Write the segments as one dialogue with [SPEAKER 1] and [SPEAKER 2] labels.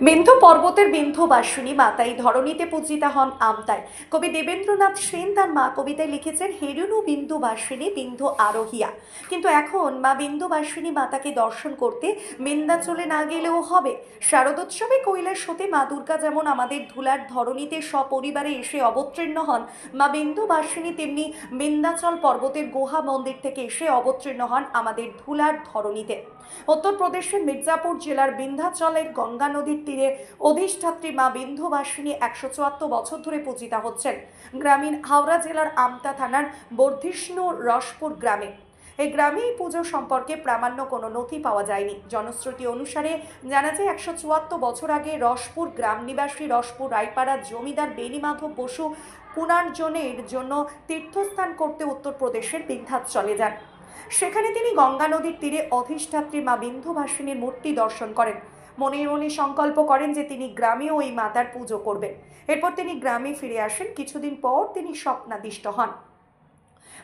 [SPEAKER 1] বিন্ধু পর্বতের বিন্ধুবাসিনী মাতাই ধরণীতে পূজিতা হন আমতায় কবি দেবেন্দ্রনাথ সেন তার মা কবিতায় লিখেছেন, হেরুনু বিন্দু বিন্দুবাসিনী বিন্ধু আরোহিয়া। কিন্তু এখন মা বিন্দুবাসিনী মাতাকে দর্শন করতে বিন্দাচলে না গেলেও হবে। শারদোৎসবে কৈলাসতে মা দুর্গা যেমন আমাদের ধুলার ধরণীতে সপরিবারে এসে অবতীর্ণ হন, মা বিন্দু বিন্দুবাসিনী তেমনি বিন্দাচল পর্বতের গুহা মন্দির থেকে এসে অবতীর্ণ হন আমাদের ধুলার ধরণীতে। উত্তরপ্রদেশের মির্জাপুর জেলার বিন্ধ্যাচলের গঙ্গা নদীর তীরে অধিষ্ঠাত্রী মা বিন্ধুবাসিনী একশো চুয়াত্তর বছর ধরে পূজিতা হচ্ছেন। গ্রামীণ হাওড়া জেলার আমতা থানার বর্ধিষ্ণু রসপুর গ্রামে। এই গ্রামে এই পুজো সম্পর্কে প্রামাণ্য কোনো নথি পাওয়া যায়নি। জনশ্রুতি অনুসারে জানা যায়, একশো চুয়াত্তর বছর আগে রসপুর গ্রাম নিবাসী রসপুর রায়পাড়ার জমিদার বেণীমাধব বসু পুনর্জনের জন্য তীর্থস্থান করতে উত্তরপ্রদেশের বিন্ধ্যাচলে যান। সেখানে তিনি গঙ্গা নদীর তীরে অধিষ্ঠাত্রী মা বিন্ধুভাসিনীর মূর্তি দর্শন করেন। মনে মনে সংকল্প করেন যে তিনি গ্রামেও ওই মাতার পুজো করবেন। এরপর তিনি গ্রামে ফিরে আসেন। কিছুদিন পর তিনি স্বপ্নাদিষ্ট হন।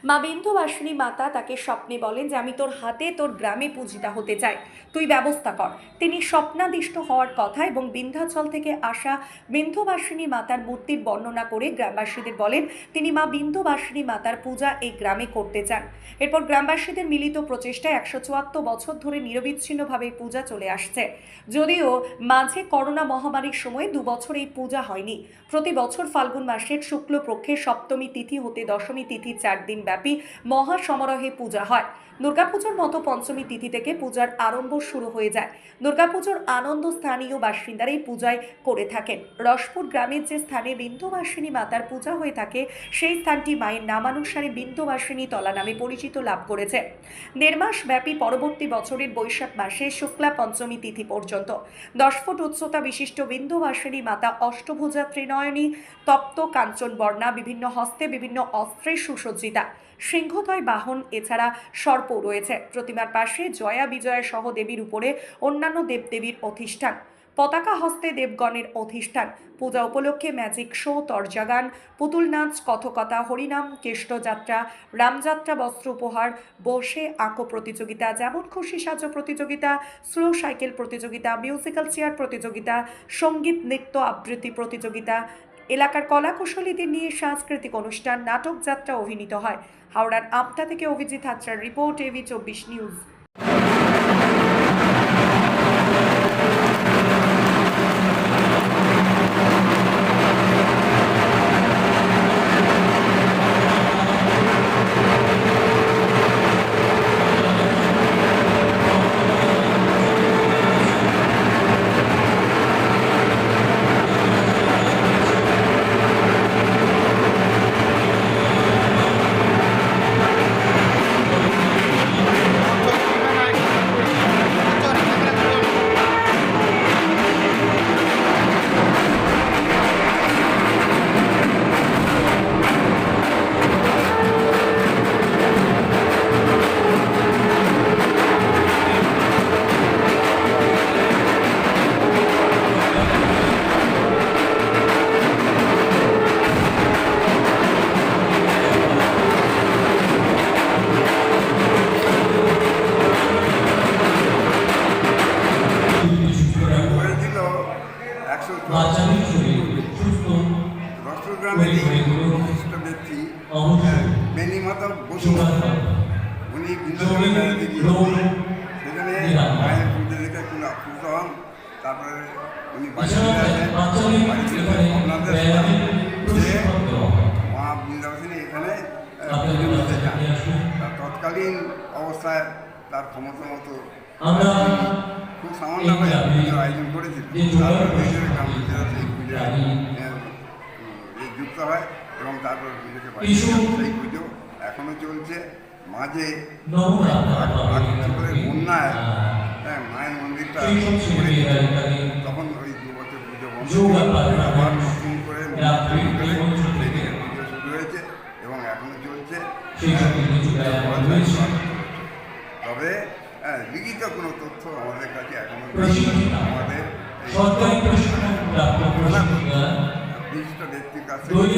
[SPEAKER 1] মা বিন্ধুবাসিনী মাতা তাকে স্বপ্নে বলেন যে, আমি তোর হাতে তোর গ্রামে পূজিতা হতে চাই। তুই ব্যবস্থা কর। তিনি স্বপ্নাদিষ্ট হওয়ার কথা এবং বিন্ধ্যাচল থেকে আসা বিন্ধুবাসিনী মাতার মূর্তির বর্ণনা করে গ্রামবাসীদের বলেন, তিনি মা বিন্ধুবাসিনী মাতার পূজা এই গ্রামে করতে চান। এরপর গ্রামবাসীদের মিলিত প্রচেষ্টায় একশো চুয়াত্তর বছর ধরে নিরবিচ্ছিন্নভাবে পূজা চলে আসছে। যদিও মাঝে করোনা মহামারীর সময় দু বছর এই পূজা হয়নি। প্রতি বছর ফাল্গুন মাসের শুক্লপক্ষের সপ্তমী তিথি হতে দশমী তিথি চার দিন ব্যাপী মহা সমারোহে পূজা হয়। দুর্গাপুজোর মতো পঞ্চমী তিথি থেকে পূজার আরম্ভ শুরু হয়ে যায়। দুর্গাপুজোর আনন্দ স্থানীয় বাসিন্দারা এই পূজায় করে থাকেন। রসপুর গ্রামের যে স্থানে বিন্দুবাসিনী মাতার পূজা হয়ে থাকে, সেই স্থানটি মায়ের নামানুসারে বিন্দুবাসিনী তলা নামে পরিচিত লাভ করেছে। দেড় মাস ব্যাপী পরবর্তী বছরের বৈশাখ মাসে শুক্লা পঞ্চমী তিথি পর্যন্ত। দশ ফুট উচ্চতা বিশিষ্ট বিন্দুবাসিনী মাতা অষ্টভুজা ত্রিনয়নী, তপ্ত কাঞ্চন বর্ণা বিভিন্ন হস্তে বিভিন্ন অস্ত্রে সুসজ্জিতা। সিংহতয় বাহন, এছাড়া সর্প রয়েছে। প্রতিমার পাশে জয়া বিজয়া সহ দেবীর উপরে অন্যান্য দেবদেবীর অধিষ্ঠান। পতাকা হস্তে দেবগণের অধিষ্ঠান। পূজা উপলক্ষে ম্যাজিক শো, তরজাগান, পুতুল নাচ, কথকতা, হরিনাম, কেষ্টযাত্রা, রামযাত্রা, বস্ত্র উপহার, বসে, আঁকো প্রতিযোগিতা, যেমন খুশি সাজো প্রতিযোগিতা, স্লো সাইকেল প্রতিযোগিতা, মিউজিক্যাল চেয়ার প্রতিযোগিতা, সংগীত, নৃত্য আবৃত্তি প্রতিযোগিতা এলাকার কলাকুশলীদের নিয়ে সাংস্কৃতিক অনুষ্ঠান নাটক যাত্রা অভিনীত হয়। হাওড়ার আমতা থেকে অভিজিৎ হাজরার রিপোর্ট এভি চব্বিশ নিউজ।
[SPEAKER 2] দশ বিশিষ্ট ব্যক্তি। বেনি বসু। উনি বৃন্দাবনে বেড়াতে গিয়েছিলেন সেখানে মায়ের পুজো দেখে আপ্লুত হন। তারপরে উনি বাড়ি ফিরে আসেন। বাড়ি ফিরে আপনাদের যে মা বৃন্দাবনী এখানে পুজো তৎকালীন অবস্থায় তার ক্ষমতা মতো খুব পুজোর আয়োজন করেছিল তারপর এই যুক্ত হয় এবং তারপর পুজোকে সেই পুজো এখনও চলছে। মাঝে বন্যায় হ্যাঁ মায়ের মন্দিরটা। তখন ওই দু বছর পুজো বন্ধ। আবার নতুন করে সেদিকে পুজো শুরু হয়েছে এবং এখনও চলছে। তবে হ্যাঁ, লিখিত কোনো তথ্য আমাদের কাছে এখনও। আমাদের কাছে
[SPEAKER 3] উনি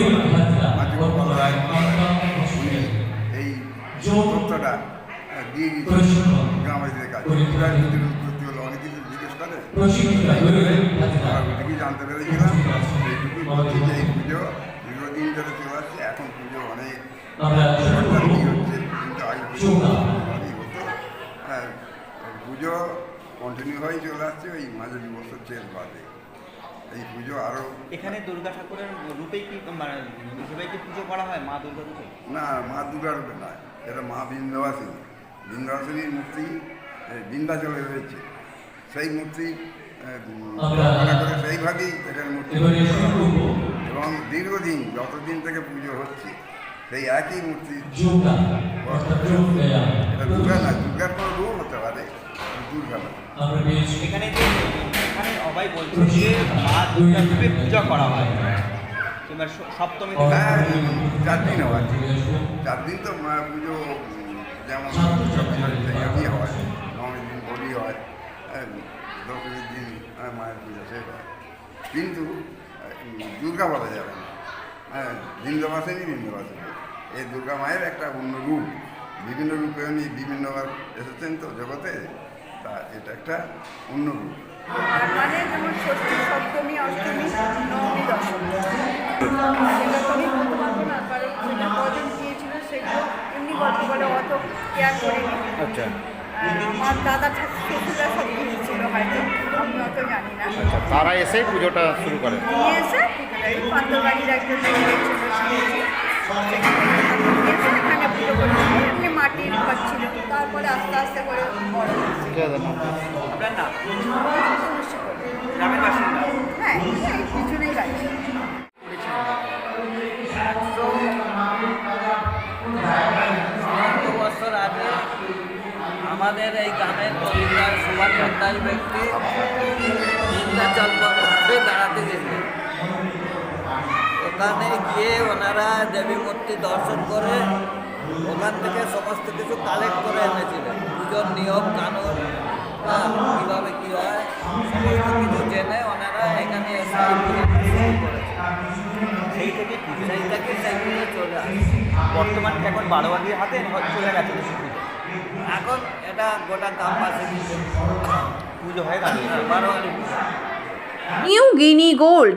[SPEAKER 2] এই তথ্যটা দিয়ে দিয়েছে গ্রামবাসীদের কাছে।
[SPEAKER 3] করে
[SPEAKER 2] উৎপত্তি হলো অনেক কিছু জিজ্ঞেস করে।
[SPEAKER 3] দৈনিক
[SPEAKER 2] জানতে পেরেছিলাম। এইটুকু বলছি যে এই পুজো দীর্ঘদিন ধরে চলে আসছে এখন পুজো অনেক হচ্ছে কিন্তু আগে পুজো হ্যাঁ পুজো কন্টিনিউ হয়ে চলে আসছে ওই মাঝে দু বছর চেল বাদে। এই পুজো আরও
[SPEAKER 4] এখানে দুর্গা ঠাকুরের রূপেই কি মানে হিসেবে কি পুজো করা হয় মা দুর্গা রূপে?
[SPEAKER 2] না মা দুর্গার রূপে নয়। এটা মা বিন্ধ্যবাসিনী বিন্ধ্যবাসিনীর মূর্তি এই বিন্ধ্যাচলে রয়েছে। সেই মূর্তি সেইভাবেই এখানে মূর্তি এবং দীর্ঘদিন যতদিন থেকে পুজো হচ্ছে সেই একই মূর্তি এটা দুর্গা না দুর্গার কোনো রূপ হতে পারে দুর্গা না।
[SPEAKER 4] এখানে যে এখানে সবাই বলছে যে মা দুর্গা রূপে পূজা করা হয়। কিংবা সপ্তমী
[SPEAKER 2] হ্যাঁ চার দিন হয়। চার দিন। তো পুজো যেমন সবই হয় নবমী দিন বলি হয় হ্যাঁ, দশমীর দিন হ্যাঁ, মায়ের পুজো হয় কিন্তু দুর্গা বলা যাবে না। হ্যাঁ বৃন্দবাসিনী বৃন্দবাসিনী। এই দুর্গা মায়ের একটা অন্য রূপ। বিভিন্ন রূপে উনি বিভিন্নবার এসেছেন তো জগতে। তা এটা একটা অন্য রূপ।
[SPEAKER 5] মানে যেমন ষষ্ঠী সপ্তমী অষ্টমী নবমী দশমী। সেটা তো আমি বলতে পারব না কারণ সেটা কজন গিয়েছিল সেগুলো এমনি গল্প করে অত কেয়ার করিনি।
[SPEAKER 4] আচ্ছা।
[SPEAKER 5] আমার দাদা শ্বশুরা সব হয়তো আমি অত জানি না।
[SPEAKER 6] আচ্ছা তারা এসে পুজোটা শুরু করে?
[SPEAKER 5] নিয়ে এসে পুজোটা এই পান্তবাড়ির একজন এমনি মাটির পাচ্ছিল তারপরে আস্তে আস্তে করে বড় হয়েছে
[SPEAKER 4] আপনার নাম? গ্রামের বাসিন্দা?
[SPEAKER 5] হ্যাঁ এই পিছনেই বাড়ি।
[SPEAKER 7] বছর আগে আমাদের এই গ্রামের পরিবার সুভাষ সন্তাস ব্যক্তি বিন্ধ্যাচল পর্বতে দাঁড়াতে গেছে ওখানে গিয়ে ওনারা দেবী মূর্তি দর্শন করে ওখান থেকে সমস্ত কিছু কালেক্ট করে এনেছিলেন পুজোর নিয়ম কানুন হ্যাঁ, কীভাবে কী হয় সমস্ত কিছু জেনে ওনারা এখানে এসে
[SPEAKER 4] সেই থেকে
[SPEAKER 7] সেই থেকে সেই চলে আসে।
[SPEAKER 4] বর্তমান এখন বারোয়ারির হাতে চলে গেছে
[SPEAKER 7] এখন এটা গোটা গ্রামবাসী
[SPEAKER 4] পুজো হয়ে দাঁড়িয়েছে
[SPEAKER 7] বারোয়ারি
[SPEAKER 8] New Guinea gold.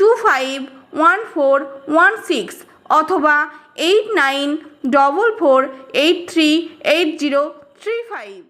[SPEAKER 8] two five one four one six অথবা eight nine double four eight three eight zero three five